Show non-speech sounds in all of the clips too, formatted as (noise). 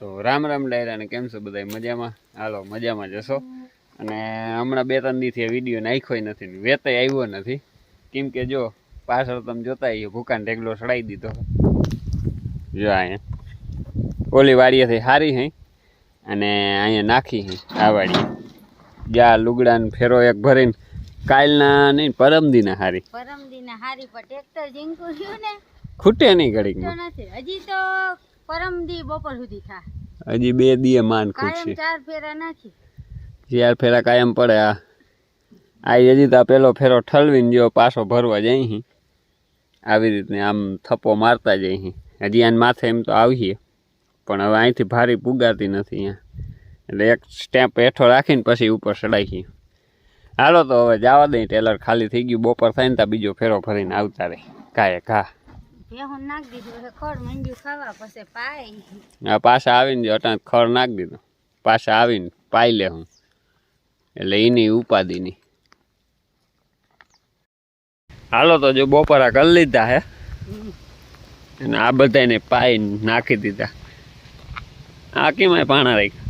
તો રામ રામ ડાયરાને કેમ છો બધા મજામાં? હાલો મજામાં જશો અને હમણાં બે ત્રણ દીથી વીડિયો નાખ્યો નથી ને વેતે આવ્યો નથી. કેમ કે જો પાછળ તમે જોતા એ ભૂકાન ઢેગલો સડાઈ દીધો. જો અહીંયા. ઓલી વાડીએથી હારી હે અને અહીંયા નાખી હે આ વાડી. જ્યાં લુગડાને ફેરો એક ભરીને કાલના નહીં પરમદીના હારી. પરમદીના હારી પર ટ્રેક્ટર જીંકું ને. ખૂટે નહીં તો ઘડીકમાં હજી તો પરમદી બપોર સુધી થા. હજી બે દીએ માન ખૂટશે ચાર ફેરા નાખી. ચાર ફેરા કાયમ પડે આ. આ હજી તો પેલો ફેરો ઠલવીને જો પાછો ભરવા અહીં આવી રીતને આમ થપ્પો મારતા અહીં હજી આને માથે એમ તો આવીએ. પણ હવે અહીંથી ભારી પુગાતી નથી અહીંયા. એટલે એક સ્ટેમ્પ હેઠો રાખીને પછી ઉપર ચડાવીએ હાલો તો હવે જવા દઈ ટેલર ખાલી થઈ ગયું. બપોર થાય ને ત્યાં બીજો ફેરો ભરીને આવતા રહે. કાંઈ ઘા. ભેહું નાખી દીધું એટલે ખડ મંડ્યું ખાવા પછી પાય આ પાછા આવીને અટાણ ખડ નાખી દીધો. પાછા આવીને પાઈ લે હું. એટલે એની ઉપાધિની. હાલો તો જો બપોરા કરી લીધા હે. અને આ બધાને પાઈ નાખી દીધા. આ કેમાંય પાણા રાખ્યા?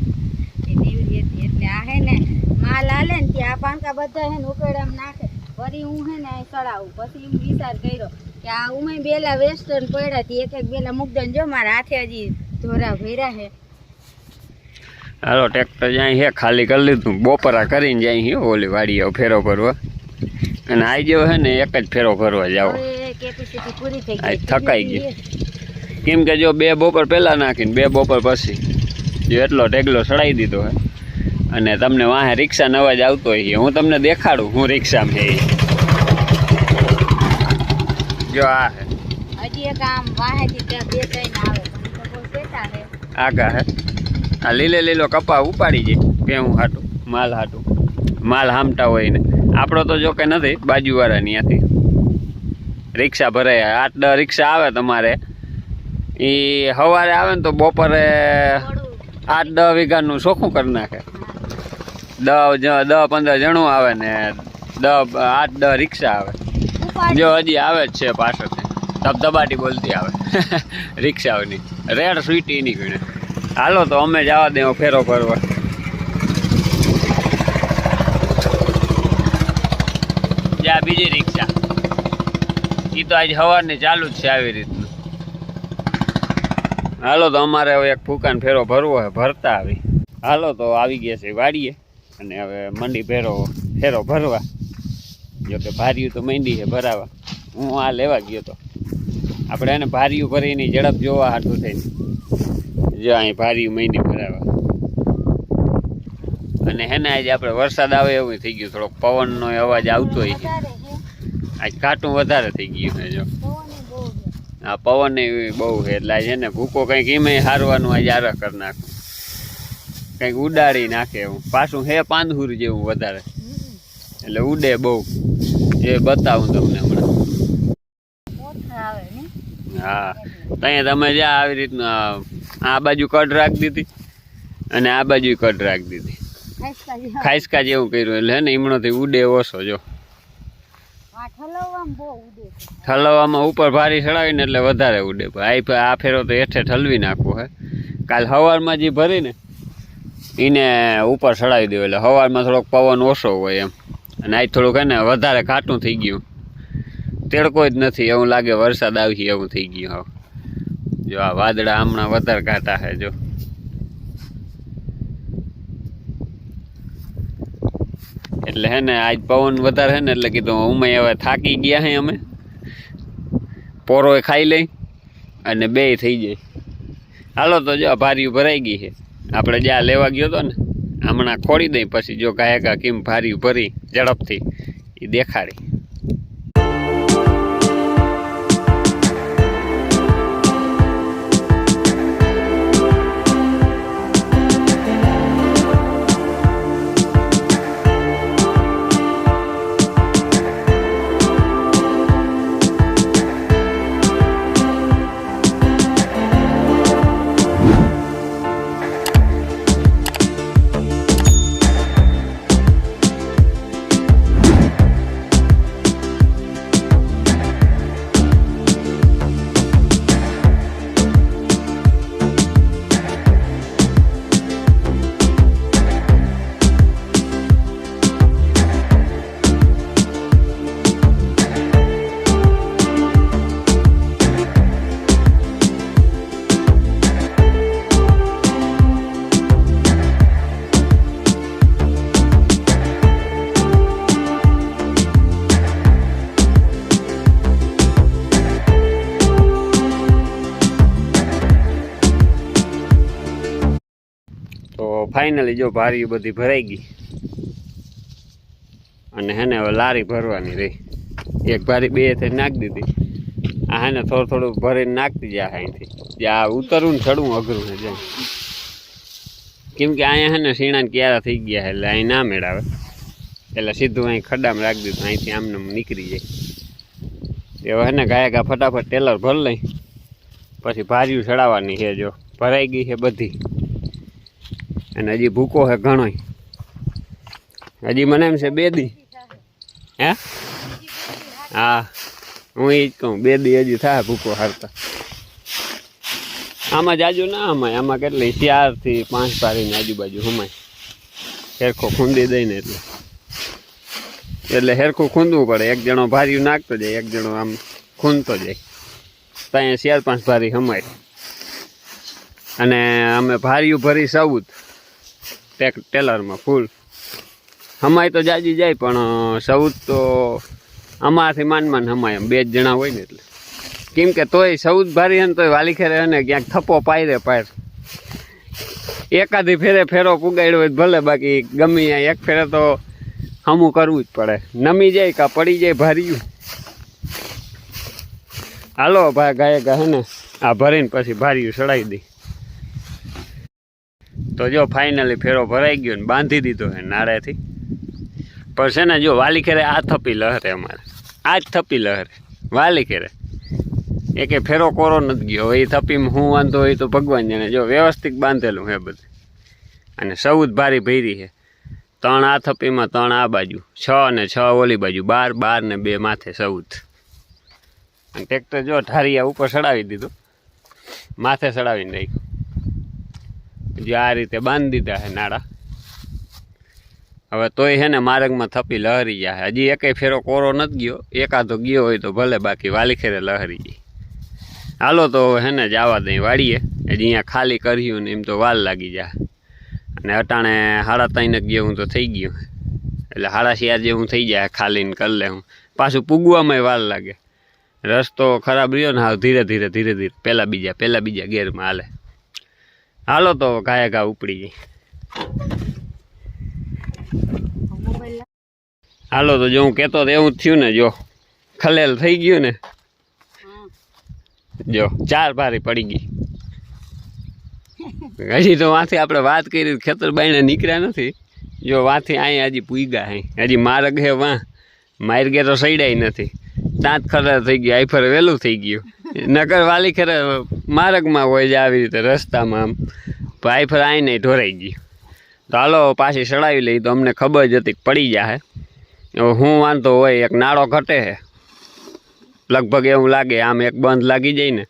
એટલે આ હે ને માલ આલે ને ત્યાં આ પાણકા બધા હે ને ઉકેડામાં નાખે. વળી હું હે ને ચડાવું. પછી એમ વિચાર કર્યો કે આ ઉમે બેલા વેસ્ટર્ન પડ્યા હતી એક એક બેલા મુકદન જો મારા હાથે હજી ધોરા ભર્યા હે. હાલો ટ્રેક્ટર જાય હે ખાલી કરી લીધું. બપોરા કરીને જાય હે ઓલી વાડીએ ફેરો ભરવા. અને આવી જેવો હે ને એક જ ફેરો ભરવા જાવ. થકાઈ ગઈ. કેમ કે જો બે બપોર પહેલાં નાખીને બે બપોર પછી. જો એટલો ઢેગલો ચડાવી દીધો હે. અને તમને વાહે રિક્ષાનો અવાજ આવતો હોય હું તમને દેખાડું હું રિક્ષામાં છે જો આ આગા હે. આ લીલે લીલો કપા ઉપાડી જાય ભેહું હાટું માલ હાટું. માલ હામતા હોય ને. આપણો તો જો કે નથી બાજુવાળા ત્યાંથી રિક્ષા ભરાય. આઠ દસ રિક્ષા આવે તમારે. એ સવારે આવે ને તો બપોરે આઠ દસ વીઘાનું ચોખ્ખું કરી નાખે. દસ દસ પંદર જણું આવે ને દસ આઠ દસ રિક્ષા આવે. જો હજી આવે જ છે પાછળથી. ધબધબાટી બોલતી આવે. (laughs) રિક્ષાઓની. રેડ સ્વીટી ની ગણે હાલો તો અમે જવા દે ફેરો ફરવા. જ્યાં બીજી રિક્ષા. એ તો આજ સવારની ચાલુ જ છે આવી રીતનું. હાલો તો અમારે એક ફૂકાન ફેરો ભરવો હોય ભરતા આવી. હાલો તો આવી ગયા છે વાડીએ. અને હવે મંડી ભેરો ફેરો ભરવા. જોકે ભાર્યું તો મંડી છે ભરાવા. હું આ લેવા ગયો તો. આપણે એને ભાર્યું ભરીને ઝડપ જોવા હાટું થઈને. જો અહીં ભાર્યું મંડી ભરાવા. અને હેને આજે આપણે વરસાદ આવે એવું થઈ ગયું. થોડોક પવનનો અવાજ આવતો હોય છે. આજ કાટું વધારે થઈ ગયું છે, જો. આ પવન બહુ છે, એટલે આજે ને ભૂકો કંઈક એમાં હારવાનું આજે આરા કરી નાખું. કંઈક ઉડાડી નાખે એવું. પાછું હે પાંદુર જેવું વધારે. એટલે ઉડે બહુ. એ બતાવું તમને હમણાં. હા. ત્યાં તમે જ્યાં આવી રીતના આ બાજુ કટ રાખી દીધી અને આ બાજુ કટ રાખી દીધી. ખાસકા જેવું કર્યું એટલે ને ઈમણોથી ઉડે ઓછો, જો. ઠલવવામાં ઉપર ભારી ચડાવીને એટલે વધારે ઉડે. આ ફેરો તો હેઠે ઠલવી નાખવું હે. કાલ સવારમાં જે ભરીને એને ઉપર ચડાવી દેવું એટલે સવારમાં થોડોક પવન ઓછો હોય એમ. અને આજ થોડુંક હે ને વધારે ઘાટું થઈ ગયું. તેડકો જ નથી, એવું લાગે વરસાદ આવશે એવું થઈ ગયું હવે. જો આ વાદળા હમણાં વધારે ઘાટા છે જો. એટલે હે ને આજ પવન વધારે હે ને, એટલે કીધું અમે હવે થાકી ગયા હે અમે. પોરોય ખાઈ લઈ અને બે થઈ જાય. હાલો તો જો ભારી ભરાઈ ગઈ છે. આપણે જ્યાં લેવા ગયો તો ને, હમણાં ખોડી દઈ, પછી જો ગાયકા કેમ ભારી ભરી ઝડપથી એ દેખાડી. ફાઇનલી જો ભારી બધી ભરાઈ ગઈ. અને હેને હવે લારી ભરવાની રહી. એક ભારી બે થઈ નાખી દીધી. આ હેને થોડું થોડું ભરીને નાખતી જાય અહીંથી. જે આ ઉતરવું ને ચડવું અઘરું છે જેમ. કેમ કે અહીંયા હેને ને શીણા ક્યારા થઈ ગયા એટલે અહીં ના મેળાવે. એટલે સીધું અહીં ખડામાં રાખી દીધું. અહીંથી આમને આમ નીકળી જાય. એવા હેને ગાયા ફટાફટ ટેલર ભર લઈ. પછી ભાર્યું ચડાવવાની છે જો. ભરાઈ ગઈ છે બધી. અને હજી ભૂકો છે ઘણોય. હજી મને એમ છે બે દી હે? હા, હું એ જ કહું બે દી હજી થાય ભૂકો હારતા. આમાં જાજુ ના હમાય, આમાં કેટલી, ચારથી પાંચ પારીની આજુબાજુ હમાય. હેરખો ખૂંદી દઈને એટલે. એટલે હેરખું ખૂંદવું પડે, એક જણો ભાર્યું નાખતો જાય, એક જણો આમ ખૂંદતો જાય. ત્યાં ચાર પાંચ ભારી હમાય. અને અમે ભાર્યું ભરી ટેક ટેલરમાં ફૂલ. હમાય તો જાજી જાય, પણ સૌદ તો અમારાથી માન માન હમાય બે જ જણા હોય ને એટલે. કેમ કે તોય સૌદ ભારી ને તોય વાલી ખેરે ક્યાંક થપ્પો પાયરે પાયર. એકાદી ફેરે ફેરો પુગાડ્યો હોય ભલે, બાકી ગમે એક ફેરે તો હમું કરવું જ પડે. નમી જાય કાં પડી જાય ભાર્યું. હાલો ભાઈ ગાય ગા હે ને, આ ભરીને પછી ભાર્યું ચડાવી દઈ તો જો ફાઇનલી ફેરો ભરાઈ ગયો ને બાંધી દીધો છે નાળેથી. પણ છે ને જો વાલી ખેરે આ થપી લહરે અમારે. આ જ થપી લહરે. વાલી ખેરે એકે ફેરો કોરો નથી ગયો. એ થપીમાં હું વાંધો હોય તો ભગવાન જાણે જો વ્યવસ્થિત બાંધેલું હે બધું. અને સૌદ ભારી ભરી છે. ત્રણ આ થપીમાં, ત્રણ આ બાજુ. છ અને છ ઓલી બાજુ. બાર બાર ને બે માથે સૌદ. અને ટ્રેક્ટર જો ઢારિયા ઉપર ચડાવી દીધું. માથે ચડાવીને રાખ્યું. જે આ રીતે બાંધી દીધા છે નાળા. હવે તોય છે ને માર્ગમાં થપી લહરી જાય હજી એકે ફેરો કોરો નથી ગયો. એકાદો ગયો હોય તો ભલે બાકી વાલીખેરે લહરી જાય હાલો તો હવે હે ને જવા દઈ વાળીએ. હજી અહીંયા ખાલી કર્યું ને એમ તો વાલ લાગી જાય. અને અટાણે સાડા ત્રણ જેવું તો થઈ ગયું. એટલે સાડા ચાર જેવું થઈ જાય ખાલીને કરી લે હું. પાછું પૂગવામાં વાલ લાગે. રસ્તો ખરાબ રહ્યો ને હા ધીરે ધીરે ધીરે ધીરે. પહેલાં બીજા પહેલાં બીજા ગેરમાં હાલે. હાલો તો ગાયા ઘા ઉપડી. જાય મોબાઈલ હાલો તો જો હું કહેતો તો એવું જ થયું ને જો. ખલેલ થઈ ગયું ને. જો, ચાર ભારી પડી ગઈ. હજી તો વાંથી આપણે વાત કરી ખેતર બાઈને નીકળ્યા નથી. જો વાંથી અહીંયા હજી પૂગ્યા અહીં હજી માર્ગ હે વાં. માર્ગે તો સૈડાય નથી. દાંત ખરા થઈ ગયું આઈફર વહેલું થઈ ગયું. નગર વાલી ખરે માર્ગમાં હોય છે આવી રીતે રસ્તામાં. આમ ભાઈફર આઈને ઢોરાઈ ગયું તો હાલો, પાછી ચડાવી લઈ. તો અમને ખબર જ હતી પડી જાય હું વાંધો હોય, એક નાળો ઘટે છે લગભગ એવું લાગે, આમ એક બંધ લાગી જાય ને,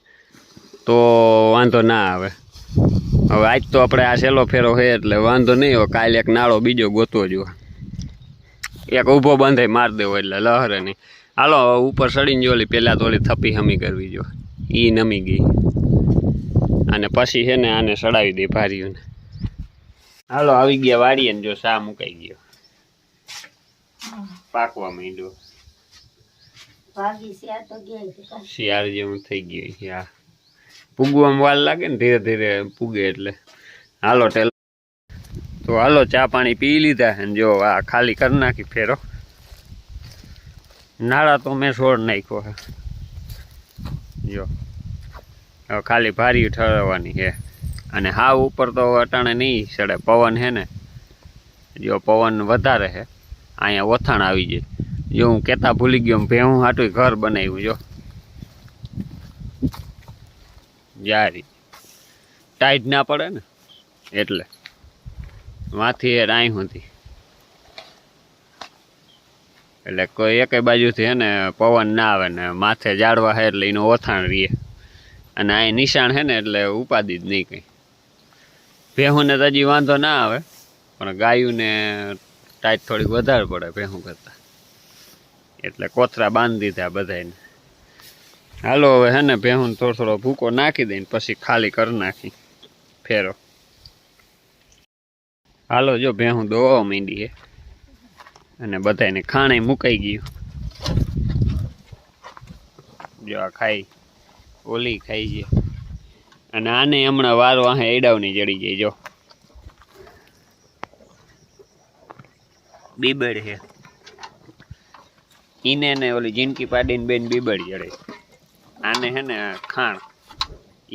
તો વાંધો ના આવે. હવે આજ તો આપણે આ સેલો ફેરો છે એટલે વાંધો નહીં હોય, કાલે એક નાળો બીજો ગોતવો જો એક ઊભો બંધે માર દેવો, એટલે લહરે નહીં. હાલો ઉપર ચડીને જો પહેલાં તો ઓલી થપ્પી હમી કરવી જો. એ નમી ગઈ. અને પછી છે ને આને સડાવી દે ભારીઓને. હાલો આવી ગયા વાળીએ ને જો શા મુકાઈ ગયો. પાકવા માંડ્યો. શિયાળ જેવું થઈ ગયું હા. પૂગવામાં વાર લાગે ને ધીરે ધીરે પૂગે એટલે. હાલો ટેલ તો હાલો ચા પાણી પી લીધા છે ને જો આ ખાલી કરી નાખી ફેરો. નાળા તો મેં છોડ નાખ્યો છે જો. હવે ખાલી ભારી ઠરવાની છે અને હાવ ઉપર તો અટાણે નહીં ચડે. પવન છે ને. જો પવન વધારે છે અહીંયા ઓથાણ આવી જાય જો હું કહેતા ભૂલી ગયો, ભેહું હાટું ઘર બનાવ્યું, જો. જારી. ટાઈટ ના પડે ને. એટલે. માથી એ રાઈ હતી એટલે કોઈ એકે બાજુથી હે ને પવન ના આવે ને માથે જાડવા હે એટલે એનું ઓથાણ રહે અને આ નિશાણ હે ને એટલે ઉપાધિ જ નહીં કંઈ. ભેહુંને તો હજી વાંધો ના આવે, પણ ગાયુંને ટાઈટ થોડીક વધારે પડે ભેહું કરતાં. એટલે કોથરા બાંધી દીધા બધાને હાલો હવે હે ને ભેહું થોડો થોડો ભૂકો નાખી દઈને પછી ખાલી કરી નાખી. ફેરો. હાલો જો ભેહું દોવા માંડી અને બધાને ખાણે મુકાઈ ગયું. જો આ ખાઈ ઓલી ખાઈ છે અને આને હમણાં વાર વાહે એડાવની જડી જાય જો. બીબડ છે ઈને ને ઓલી જિંદગી પાડીને બેન બીબડ જડે આને હે ને ખાણ.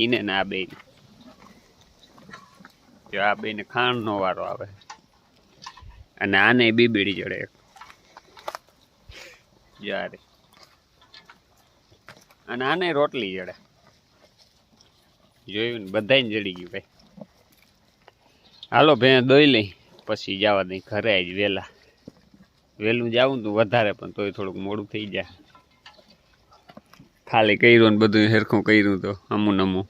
ઈને ને આ બેન. જો આ બેને ખાણ નો વારો આવે. અને આને બીબીડી જડે એક યારે. અને આને રોટલી જડે જોયું ને બધાય જડી ગયું ભાઈ. હાલો ભેં દોઈ લઈ. પછી જવા દઈ, ઘરે જ વહેલા વહેલું જાવું તો વધારે, પણ તોય થોડુંક મોડું થઈ જાય. ખાલી કર્યું ને બધું સરખું કર્યું તો અમું નમું